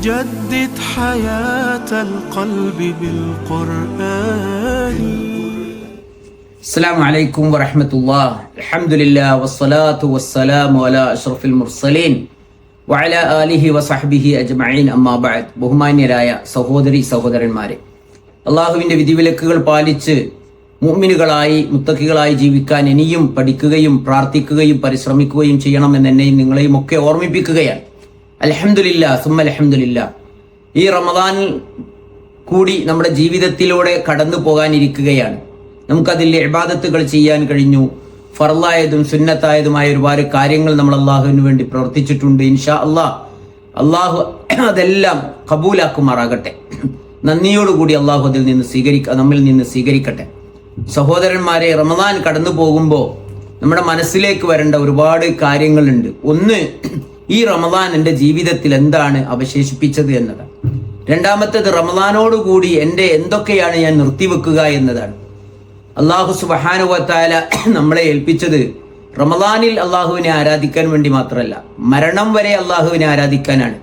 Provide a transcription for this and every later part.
جدد حياة القلب بالقرآن السلام عليكم ورحمة الله الحمد لله والصلاة والسلام على أشرف المرسلين وعلى آله وصحبه أجمعين أما بعد ബഹുമാന്യരായ സഹോദരി സഹോദരന്മാരെ അള്ളാഹുവിൻ്റെ വിധിവിലക്കുകൾ പാലിച്ച് മുഅ്മിനുകളായി മുത്തക്കികളായി ജീവിക്കാൻ ഇനിയും പഠിക്കുകയും പ്രാർത്ഥിക്കുകയും പരിശ്രമിക്കുകയും ചെയ്യണമെന്ന് എന്നെയും നിങ്ങളെയും ഒക്കെ ഓർമ്മിപ്പിക്കുകയാണ് അലഹമുല്ല സുമ അലഹമുല്ല ഈ റമദാനിൽ കൂടി നമ്മുടെ ജീവിതത്തിലൂടെ കടന്നു പോകാനിരിക്കുകയാണ്. നമുക്കതിൽ ഇബാദത്തുകൾ ചെയ്യാൻ കഴിഞ്ഞു. ഫർലായതും സുന്നത്തായതുമായ ഒരുപാട് കാര്യങ്ങൾ നമ്മൾ അള്ളാഹുവിന് വേണ്ടി പ്രവർത്തിച്ചിട്ടുണ്ട് ഇൻഷാ അള്ളാഹ് അള്ളാഹു അതെല്ലാം കബൂലാക്കുമാറാകട്ടെ. നന്ദിയോടുകൂടി അള്ളാഹു അതിൽ നിന്ന് സ്വീകരിക്ക നമ്മിൽ നിന്ന് സ്വീകരിക്കട്ടെ. സഹോദരന്മാരെ റമദാൻ കടന്നു പോകുമ്പോൾ നമ്മുടെ മനസ്സിലേക്ക് വരേണ്ട ഒരുപാട് കാര്യങ്ങളുണ്ട്. ഒന്ന് ഈ റമദാൻ എന്റെ ജീവിതത്തിൽ എന്താണ് അവശേഷിപ്പിച്ചത് എന്നതാണ് രണ്ടാമത്തത് റമദാനോടുകൂടി എന്റെ എന്തൊക്കെയാണ് ഞാൻ നിർത്തിവെക്കുക എന്നതാണ്. അള്ളാഹു സുബഹാനുവത്തായ നമ്മളെ ഏൽപ്പിച്ചത് റമദാനിൽ അള്ളാഹുവിനെ ആരാധിക്കാൻ വേണ്ടി മാത്രമല്ല. മരണം വരെ അള്ളാഹുവിനെ ആരാധിക്കാനാണ്.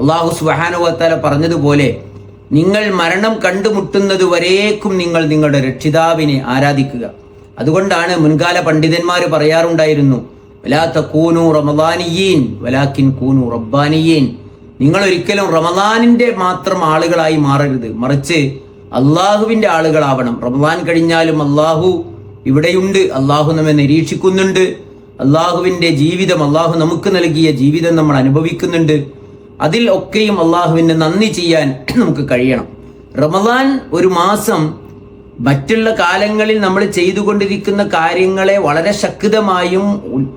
അള്ളാഹു സുബഹാനുവത്താല പറഞ്ഞതുപോലെ നിങ്ങൾ മരണം കണ്ടുമുട്ടുന്നത് വരേക്കും നിങ്ങൾ നിങ്ങളുടെ രക്ഷിതാവിനെ ആരാധിക്കുക. അതുകൊണ്ടാണ് മുൻകാല പണ്ഡിതന്മാർ പറയാറുണ്ടായിരുന്നു വലാത്ത കൂനു റമദാനിയീൻ വലാക്കിൻ കൂനു റബ്ബാനിയീൻ നിങ്ങൾ ഒരിക്കലും റമദാനിന്റെ മാത്രം ആളുകളായി മാറരുത്. മറിച്ച് അള്ളാഹുവിന്റെ ആളുകളാവണം. റമദാൻ കഴിഞ്ഞാലും അള്ളാഹു ഇവിടെയുണ്ട്. അള്ളാഹു നമ്മെ നിരീക്ഷിക്കുന്നുണ്ട്. അള്ളാഹുവിന്റെ ജീവിതം അള്ളാഹു നമുക്ക് നൽകിയ ജീവിതം നമ്മൾ അനുഭവിക്കുന്നുണ്ട്. അതിൽ ഒക്കെയും അള്ളാഹുവിന് നന്ദി ചെയ്യാൻ നമുക്ക് കഴിയണം. റമദാൻ ഒരു മാസം മറ്റുള്ള കാലങ്ങളിൽ നമ്മൾ ചെയ്തുകൊണ്ടിരിക്കുന്ന കാര്യങ്ങളെ വളരെ ശക്തമായും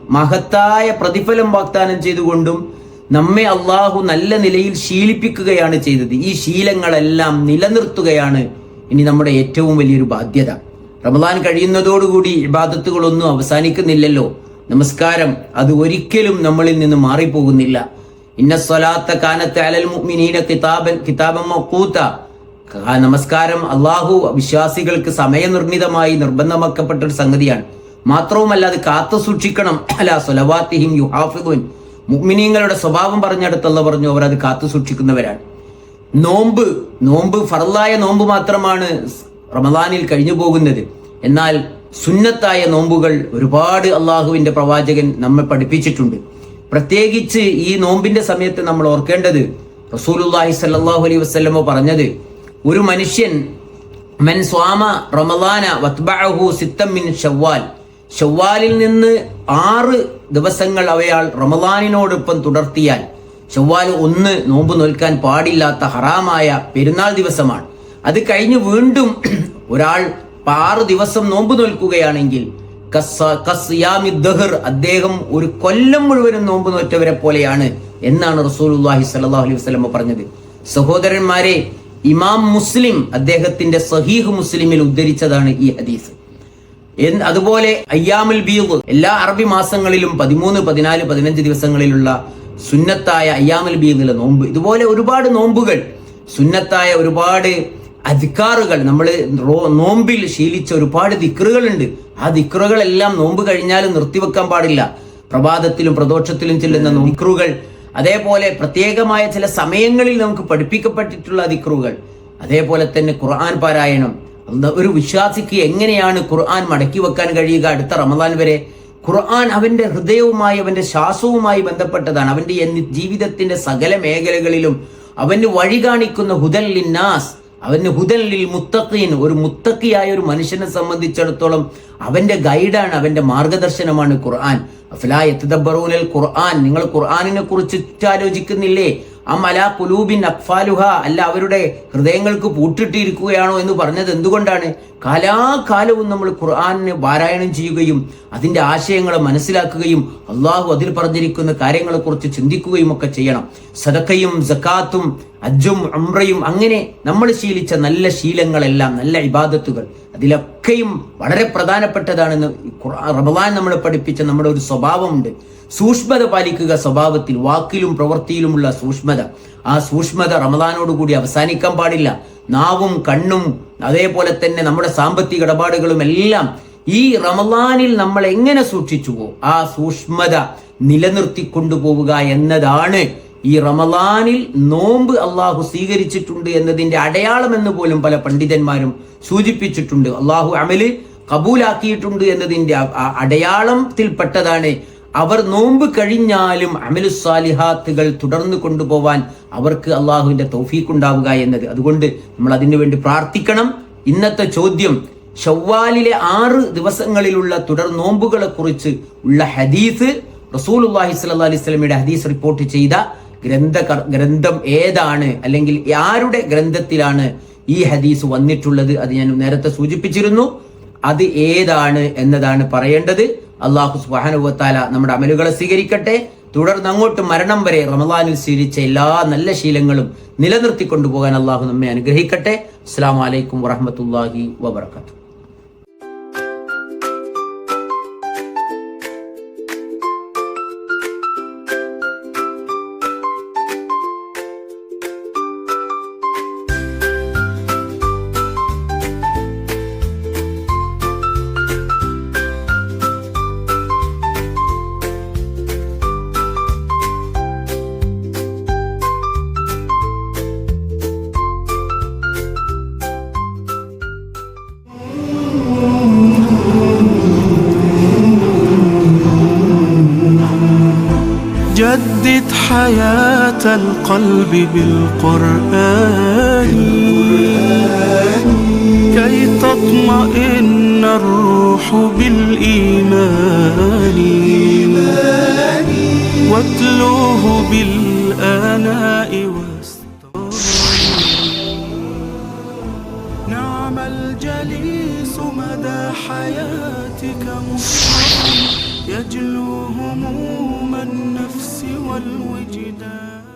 മഹത്തായ പ്രതിഫലം വാഗ്ദാനം ചെയ്തുകൊണ്ടും നമ്മെ അള്ളാഹു നല്ല നിലയിൽ ശീലിപ്പിക്കുകയാണ് ചെയ്തത്. ഈ ശീലങ്ങളെല്ലാം നിലനിർത്തുകയാണ് ഇനി നമ്മുടെ ഏറ്റവും വലിയൊരു ബാധ്യത. റമദാൻ കഴിയുന്നതോടുകൂടി ഇബാദത്തുകളൊന്നും അവസാനിക്കുന്നില്ലല്ലോ. നമസ്കാരം. അത് ഒരിക്കലും നമ്മളിൽ നിന്ന് മാറിപ്പോകുന്നില്ല. ഇന്ന സ്വലാത്ത കാനത്തെ അലൽ മുഅ്മിനീന കിതാബൻ കിതാബൻ മഖൂത്ത. നമസ്കാരം അള്ളാഹു വിശ്വാസികൾക്ക് സമയനിർണിതമായി നിർബന്ധമാക്കപ്പെട്ട ഒരു സംഗതിയാണ്. മാത്രവുമല്ല അത് കാത്തു സൂക്ഷിക്കണം. അല്ല സ്വലവാത്തിഹിം യുഹാഫിദുൻ. മുഅ്മിനീങ്ങളുടെ സ്വഭാവം പറഞ്ഞെടുത്തല്ല പറഞ്ഞു അവർ അത് കാത്തു സൂക്ഷിക്കുന്നവരാണ്. നോമ്പ് നോമ്പ് ഫറലായ നോമ്പ് മാത്രമാണ് റമദാനിൽ കഴിഞ്ഞു പോകുന്നത്. എന്നാൽ സുന്നത്തായ നോമ്പുകൾ ഒരുപാട് അള്ളാഹുവിന്റെ പ്രവാചകൻ നമ്മെ പഠിപ്പിച്ചിട്ടുണ്ട്. പ്രത്യേകിച്ച് ഈ നോമ്പിന്റെ സമയത്ത് നമ്മൾ ഓർക്കേണ്ടത് റസൂലുല്ലാഹി സല്ലാഹു അലൈഹി വസ്ലമോ പറഞ്ഞത് ഒരു മനുഷ്യൻ മൻ സ്വാമ റമദാന വത്ബഅഹു സിത്തം മിൻ ഷവ്വാൽ ഷവ്വാലിൽ നിന്ന് ആറ് ദിവസങ്ങൾ അവയാൾ റമദാനിനോടൊപ്പം തുടർത്തിയാൽ ഷവ്വാൽ ഒന്ന് നോമ്പ് നോൽക്കാൻ പാടില്ലാത്ത ഹറാമായ പെരുന്നാൾ ദിവസമാണ്. അത് കഴിഞ്ഞ് വീണ്ടും ഒരാൾ ആറ് ദിവസം നോമ്പ് നോൽക്കുകയാണെങ്കിൽ അദ്ദേഹം ഒരു കൊല്ലം മുഴുവനും നോമ്പ് നോറ്റവരെ പോലെയാണ് എന്നാണ് റസൂലുള്ളാഹി സ്വല്ലല്ലാഹു അലൈഹി വസ്ലമ പറഞ്ഞത്. സഹോദരന്മാരെ ഇമാം മുസ്ലിം അദ്ദേഹത്തിന്റെ സഹീഹ് മുസ്ലിമിൽ ഉദ്ധരിച്ചതാണ് ഈ ഹദീസ്. അതുപോലെ അയ്യാമുൽ ബീദ് എല്ലാ അറബി മാസങ്ങളിലും പതിമൂന്ന് പതിനാല് പതിനഞ്ച് ദിവസങ്ങളിലുള്ള സുന്നത്തായ അയ്യാമുൽ ബീഗിലെ നോമ്പ്. ഇതുപോലെ ഒരുപാട് നോമ്പുകൾ സുന്നത്തായ ഒരുപാട് അധികാറുകൾ. നമ്മൾ നോമ്പിൽ ശീലിച്ച ഒരുപാട് ദിക്റുകളുണ്ട്. ആ ദിക്റുകളെല്ലാം നോമ്പ് കഴിഞ്ഞാലും നിർത്തിവെക്കാൻ പാടില്ല. പ്രഭാതത്തിലും പ്രദോഷത്തിലും ചെല്ലുന്ന ദിക്റുകൾ അതേപോലെ പ്രത്യേകമായ ചില സമയങ്ങളിൽ നമുക്ക് പഠിപ്പിക്കപ്പെട്ടിട്ടുള്ള ദിക്റുകൾ. അതേപോലെ തന്നെ ഖുർആൻ പാരായണം. ഒരു വിശ്വാസിക്ക് എങ്ങനെയാണ് ഖുർആൻ മടക്കി വെക്കാൻ കഴിയുക അടുത്ത റമദാൻ വരെ? ഖുർആൻ അവന്റെ ഹൃദയവുമായി അവന്റെ ശ്വാസവുമായി ബന്ധപ്പെട്ടതാണ്. അവന്റെ ജീവിതത്തിന്റെ സകല മേഖലകളിലും അവന് വഴി കാണിക്കുന്ന ഹുദൽ ലിന്നാസ് അവന് മുത്തക്കീൻ മുത്തഖീൻ ഒരു മുത്തക്കിയായ ഒരു മനുഷ്യനെ സംബന്ധിച്ചിടത്തോളം അവന്റെ ഗൈഡാണ് അവന്റെ മാർഗദർശനമാണ് ഖുർആൻ. അഫ്ലാ യത്തദബ്ബറൂനൽ ഖുർആൻ നിങ്ങൾ ഖുർആനിനെ കുറിച്ച് ആലോചിക്കുന്നില്ലേ അം അലാ കുലൂബിൻ അക്ഫാലുഹ അല്ല അവരുടെ ഹൃദയങ്ങൾക്ക് പൂട്ടിട്ടിരിക്കുകയാണോ എന്ന് പറഞ്ഞത് എന്തുകൊണ്ടാണ്? കാലാകാലവും നമ്മൾ ഖുർആാനിനെ പാരായണം ചെയ്യുകയും അതിന്റെ ആശയങ്ങളെ മനസ്സിലാക്കുകയും അള്ളാഹു അതിൽ പറഞ്ഞിരിക്കുന്ന കാര്യങ്ങളെക്കുറിച്ച് ചിന്തിക്കുകയും ഒക്കെ ചെയ്യണം. സദക്കയും സക്കാത്തും അജ്ജും അമ്രയും അങ്ങനെ നമ്മൾ ശീലിച്ച നല്ല ശീലങ്ങളെല്ലാം നല്ല ഇബാദത്തുകൾ അതിലൊക്കെയും വളരെ പ്രധാനപ്പെട്ടതാണെന്ന് റമദാൻ നമ്മളെ പഠിപ്പിച്ച നമ്മുടെ ഒരു സ്വഭാവമുണ്ട്. സൂക്ഷ്മത പാലിക്കുക സ്വഭാവത്തിൽ വാക്കിലും പ്രവൃത്തിയിലുമുള്ള സൂക്ഷ്മത. ആ സൂക്ഷ്മത റമദാനോടുകൂടി അവസാനിക്കാൻ പാടില്ല. നാവും കണ്ണും അതേപോലെ തന്നെ നമ്മുടെ സാമ്പത്തിക ഇടപാടുകളും എല്ലാം ഈ റമദാനിൽ നമ്മൾ എങ്ങനെ സൂക്ഷിച്ചുവോ ആ സൂക്ഷ്മത നിലനിർത്തിക്കൊണ്ടുപോവുക എന്നതാണ് ഈ റമദാനിൽ നോമ്പ് അള്ളാഹു സ്വീകരിച്ചിട്ടുണ്ട് എന്നതിന്റെ അടയാളം എന്ന് പോലും പല പണ്ഡിതന്മാരും സൂചിപ്പിച്ചിട്ടുണ്ട്. അള്ളാഹു അമൽ കബൂലാക്കിയിട്ടുണ്ട് പെട്ടതാണ്. അടയാളത്തിൽപ്പെട്ടതാണ് അവർ നോമ്പ് കഴിഞ്ഞാലും അമലു സാലിഹാത്തുകൾ തുടർന്ന് കൊണ്ടുപോവാൻ അവർക്ക് അള്ളാഹുവിന്റെ തൗഫീഖ് ഉണ്ടാവുക എന്നത്. അതുകൊണ്ട് നമ്മൾ അതിനു വേണ്ടി പ്രാർത്ഥിക്കണം. ഇന്നത്തെ ചോദ്യം ഷവ്വാലിലെ ആറ് ദിവസങ്ങളിലുള്ള തുടർ നോമ്പുകളെ കുറിച്ച് ഉള്ള ഹദീസ് റസൂലുള്ളാഹി സ്വല്ലല്ലാഹി അലൈഹി സ്വലമിയുടെ ഹദീസ് റിപ്പോർട്ട് ചെയ്ത ഗ്രന്ഥ ഗ്രന്ഥം ഏതാണ് അല്ലെങ്കിൽ ആരുടെ ഗ്രന്ഥത്തിലാണ് ഈ ഹദീസ് വന്നിട്ടുള്ളത് അത് ഞാൻ നേരത്തെ സൂചിപ്പിച്ചിരുന്നു. അത് ഏതാണ് എന്നതാണ് പറയേണ്ടത്. അള്ളാഹു സുബാനുവത്താല നമ്മുടെ അമലുകളെ സ്വീകരിക്കട്ടെ. തുടർന്ന് അങ്ങോട്ട് മരണം വരെ റമദാനിൽ സ്വീകരിച്ച എല്ലാ നല്ല ശീലങ്ങളും നിലനിർത്തിക്കൊണ്ടുപോകാൻ അള്ളാഹു നമ്മെ അനുഗ്രഹിക്കട്ടെ. അസ്സാം വലൈക്കും വറഹമത്തല്ലാഹി വബർക്കാത്തു جدد حياة القلب بالقرآن. كي تطمئن الروح بالإيمان. واتلوه بالآناء نعم الجليس مدى حياتك مصطفى. يجلو هموم النفس والوجدان.